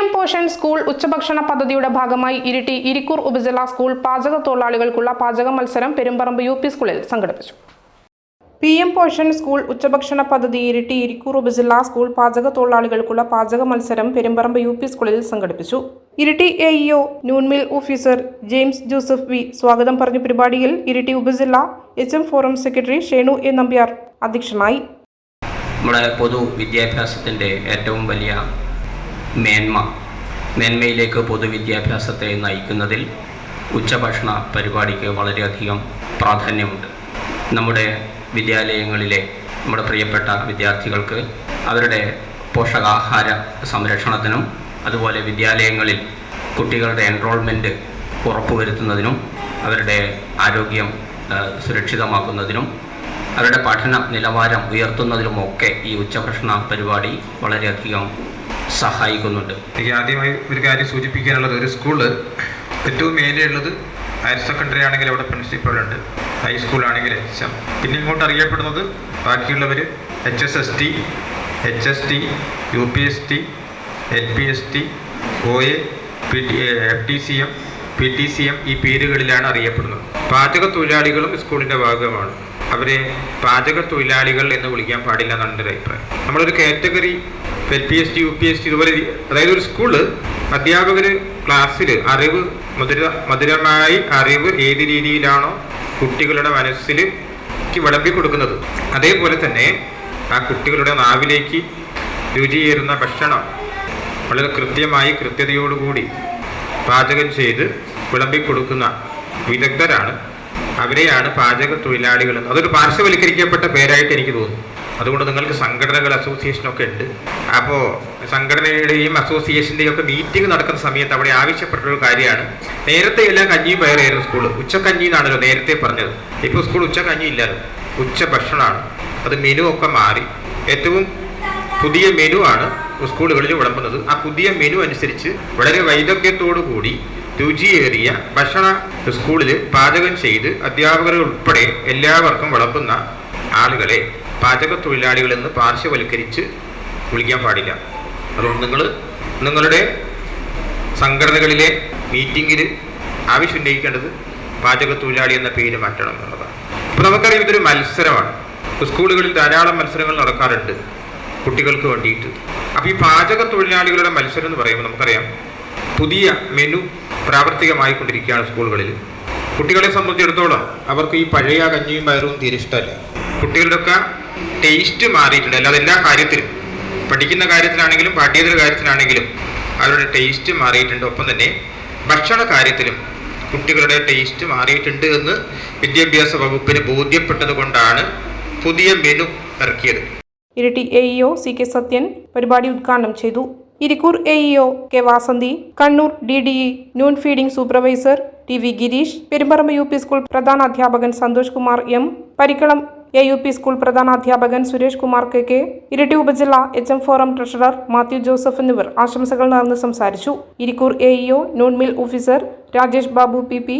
M portion school ഉച്ചഭക്ഷണ പദ്ധതിയുടെ ഭാഗമായി ഇരിട്ടി ഇരിക്കൂർ ഉപജില്ല സ്കൂൾ പാചക തൊഴിലാളികൾക്കുള്ള പാചക മത്സരം പെരുമ്പറമ്പ് യു സ്കൂളിൽ സംഘടിപ്പിച്ചു. പി എം പോഷൻ സ്കൂൾ ഉച്ചഭക്ഷണ പദ്ധതി ഇരിട്ടി ഇരിക്കൂർ ഉപജില്ല സ്കൂൾ പാചക തൊഴിലാളികൾക്കുള്ള പാചക മത്സരം പെരുമ്പറമ്പ് യു പി സ്കൂളിൽ സംഘടിപ്പിച്ചു. Iritty A EO noon meal officer James Joseph V സ്വാഗതം പറഞ്ഞ പരിപാടിയിൽ ഇരിട്ടി ഉപജില്ല H M forum secretary Shenu A Nambiar അധ്യക്ഷനായി. നമ്മുടെ പൊതു വിദ്യാഭ്യാസത്തിന്റെ ഏറ്റവും വലിയ മേന്മ. മേന്മയിലേക്ക് പൊതുവിദ്യാഭ്യാസത്തെ നയിക്കുന്നതിൽ ഉച്ചഭക്ഷണ പരിപാടിക്ക് വളരെയധികം പ്രാധാന്യമുണ്ട്. നമ്മുടെ വിദ്യാലയങ്ങളിലെ നമ്മുടെ പ്രിയപ്പെട്ട വിദ്യാർത്ഥികൾക്ക് അവരുടെ പോഷകാഹാര സംരക്ഷണത്തിനും അതുപോലെ വിദ്യാലയങ്ങളിൽ കുട്ടികളുടെ എൻറോൾമെന്റ് ഉറപ്പുവരുത്തുന്നതിനും അവരുടെ ആരോഗ്യം സുരക്ഷിതമാക്കുന്നതിനും അവരുടെ പഠന നിലവാരം ഉയർത്തുന്നതിലുമൊക്കെ ഈ ഉച്ചഭക്ഷണ പരിപാടി വളരെയധികം സഹായിക്കുന്നുണ്ട്. എനിക്ക് ആദ്യമായി ഒരു കാര്യം സൂചിപ്പിക്കാനുള്ളത് ഒരു സ്കൂൾ ഏറ്റവും മേലെയുള്ളത് ഹയർ സെക്കൻഡറി ആണെങ്കിൽ അവിടെ ഹൈസ്കൂൾ ആണെങ്കിൽ എച്ച് എം പിന്നെ ഇങ്ങോട്ട് അറിയപ്പെടുന്നത് ബാക്കിയുള്ളവർ H S S T H S T U P S T L P S T O A P T F T C M P T C M ഈ പേരുകളിലാണ് അറിയപ്പെടുന്നത്. പാചക തൊഴിലാളികളും സ്കൂളിന്റെ ഭാഗമാണ്. അവരെ പാചക തൊഴിലാളികൾ എന്ന് വിളിക്കാൻ പാടില്ല എന്നാണ് എന്റെ അഭിപ്രായം. നമ്മളൊരു category L P S T U P S T ഇതുപോലെ അതായത് ഒരു സ്കൂൾ അധ്യാപകർ ക്ലാസ്സിൽ അറിവ് മധുര മധുരമായി അറിവ് ഏത് രീതിയിലാണോ കുട്ടികളുടെ മനസ്സിൽ വിളമ്പി കൊടുക്കുന്നത് അതേപോലെ തന്നെ ആ കുട്ടികളുടെ നാവിലേക്ക് രുചിയേറുന്ന ഭക്ഷണം വളരെ കൃത്യമായി കൃത്യതയോടുകൂടി പാചകം ചെയ്ത് വിളമ്പി കൊടുക്കുന്ന വിദഗ്ധരാണ്. അവരെയാണ് പാചക തൊഴിലാളികൾ അതൊരു പാർശ്വവൽക്കരിക്കപ്പെട്ട പേരായിട്ട് എനിക്ക് തോന്നുന്നു. അതുകൊണ്ട് നിങ്ങൾക്ക് സംഘടനകൾ അസോസിയേഷനൊക്കെ ഉണ്ട്. അപ്പോൾ സംഘടനയുടെയും അസോസിയേഷന്റെയും ഒക്കെ മീറ്റിംഗ് നടക്കുന്ന സമയത്ത് അവിടെ ആവശ്യപ്പെട്ട ഒരു കാര്യമാണ്. നേരത്തെ എല്ലാം കഞ്ഞിയും പയറായിരുന്നു സ്കൂൾ ഉച്ചക്കഞ്ഞി എന്നാണല്ലോ നേരത്തെ പറഞ്ഞത്. ഇപ്പോൾ സ്കൂൾ ഉച്ചക്കഞ്ഞി ഇല്ലല്ലോ. ഉച്ച ഭക്ഷണമാണ്. അത് മെനു ഒക്കെ മാറി. ഏറ്റവും പുതിയ മെനു ആണ് സ്കൂളുകളിൽ വിളമ്പുന്നത്. ആ പുതിയ മെനു അനുസരിച്ച് വളരെ വൈദഗ്ധ്യത്തോടു കൂടി രുചിയേറിയ ഭക്ഷണ സ്കൂളിൽ പാചകം ചെയ്ത് അധ്യാപകർ ഉൾപ്പെടെ എല്ലാവർക്കും വിളമ്പുന്ന ആളുകളെ പാചക തൊഴിലാളികളെന്ന് പാർശ്വവൽക്കരിച്ച് വിളിക്കാൻ പാടില്ല. അതുകൊണ്ട് നിങ്ങൾ നിങ്ങളുടെ സംഘടനകളിലെ മീറ്റിങ്ങിൽ ആവശ്യം ഉന്നയിക്കേണ്ടത് പാചക തൊഴിലാളി എന്ന പേര് മാറ്റണം എന്നുള്ളതാണ്. അപ്പോൾ നമുക്കറിയാം ഇതൊരു മത്സരമാണ്. സ്കൂളുകളിൽ ധാരാളം മത്സരങ്ങൾ നടക്കാറുണ്ട് കുട്ടികൾക്ക് വേണ്ടിയിട്ട്. അപ്പോൾ ഈ പാചക തൊഴിലാളികളുടെ മത്സരം എന്ന് പറയുമ്പോൾ നമുക്കറിയാം പുതിയ മെനു പ്രാവർത്തികമായി കൊണ്ടിരിക്കുകയാണ് സ്കൂളുകളിൽ. കുട്ടികളെ സംബന്ധിച്ചിടത്തോളം അവർക്ക് ഈ പഴയ കഞ്ഞിയും പയറും തീരെ ഇഷ്ടമല്ല. കുട്ടികളുടെ ഒക്കെ ടേസ്റ്റ് മാറിയിട്ടുണ്ട് അല്ലാതെ എല്ലാ കാര്യത്തിലും. പഠിക്കുന്ന കാര്യത്തിലാണെങ്കിലും പാഠ്യേതര കാര്യത്തിലാണെങ്കിലും അവരുടെ ടേസ്റ്റ് മാറിയിട്ടുണ്ട്. ഒപ്പം തന്നെ ഭക്ഷണ കാര്യത്തിലും കുട്ടികളുടെ ടേസ്റ്റ് മാറിയിട്ടുണ്ട് എന്ന് വിദ്യാഭ്യാസ വകുപ്പിന് ബോധ്യപ്പെട്ടത് കൊണ്ടാണ് പുതിയ മെനു ഇറക്കിയത്. Iritty A EO C K Sathyan പരിപാടി ഉദ്ഘാടനം ചെയ്തു. Irikkur A EO K Vasanthi Kannur D D E noon feeding supervisor T V Gireesh Perumparamba U P school പ്രധാന അധ്യാപകൻ Santhosh Kumar M Parikkalam A U P school പ്രധാനാധ്യാപകൻ Suresh Kumar K K Iritty ഉപജില്ല H M forum treasurer Mathew Joseph എന്നിവർ ആശംസകൾ നേർന്ന് സംസാരിച്ചു. Irikkur A EO noon meal officer Rajesh Babu P P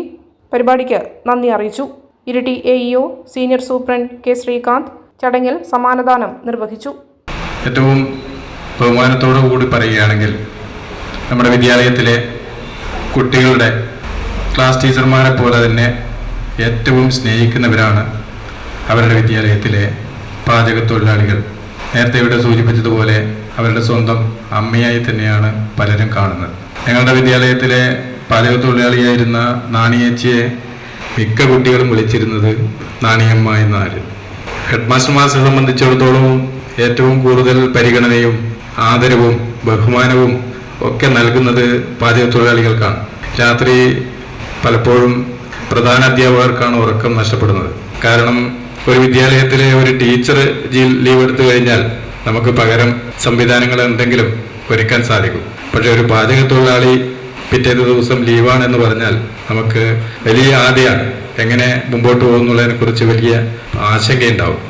പരിപാടിക്ക് നന്ദി അറിയിച്ചു. Iritty A EO senior superintendent K Sreekanth ചടങ്ങിൽ സമ്മാനദാനം നിർവഹിച്ചു. ഏറ്റവും ബഹുമാനത്തോടു കൂടി പറയുകയാണെങ്കിൽ നമ്മുടെ വിദ്യാലയത്തിലെ കുട്ടികളുടെ ക്ലാസ് ടീച്ചർമാരെ പോലെ തന്നെ ഏറ്റവും സ്നേഹിക്കുന്നവരാണ് അവരുടെ വിദ്യാലയത്തിലെ പാചക തൊഴിലാളികൾ നേരത്തെ ഇവിടെ സൂചിപ്പിച്ചതുപോലെ അവരുടെ സ്വന്തം അമ്മയായി തന്നെയാണ് പലരും കാണുന്നത്. ഞങ്ങളുടെ വിദ്യാലയത്തിലെ പാചക തൊഴിലാളിയായിരുന്ന നാണിയേച്ചിയെ മിക്ക കുട്ടികളും വിളിച്ചിരുന്നത് നാണിയമ്മ എന്നാൽ ഹെഡ് മാസ്റ്റർമാരെ സംബന്ധിച്ചിടത്തോളം ഏറ്റവും കൂടുതൽ പരിഗണനയും ആദരവും ബഹുമാനവും ഒക്കെ നൽകുന്നത് പാചക തൊഴിലാളികൾക്കാണ് രാത്രി പലപ്പോഴും പ്രധാന അധ്യാപകർക്കാണ് ഉറക്കം നഷ്ടപ്പെടുന്നത്. കാരണം ഒരു വിദ്യാലയത്തിലെ ഒരു ടീച്ചർ ലീവ് എടുത്തു കഴിഞ്ഞാൽ നമുക്ക് പകരം സംവിധാനങ്ങൾ എന്തെങ്കിലും ഒരുക്കാൻ സാധിക്കും. പക്ഷെ ഒരു പാചക തൊഴിലാളി പിറ്റേത്തെ ദിവസം ലീവാണെന്ന് പറഞ്ഞാൽ നമുക്ക് വലിയ ആദ്യമാണ് എങ്ങനെ മുമ്പോട്ട് പോകുന്നുള്ളതിനെ കുറിച്ച് വലിയ ആശങ്കയുണ്ടാവും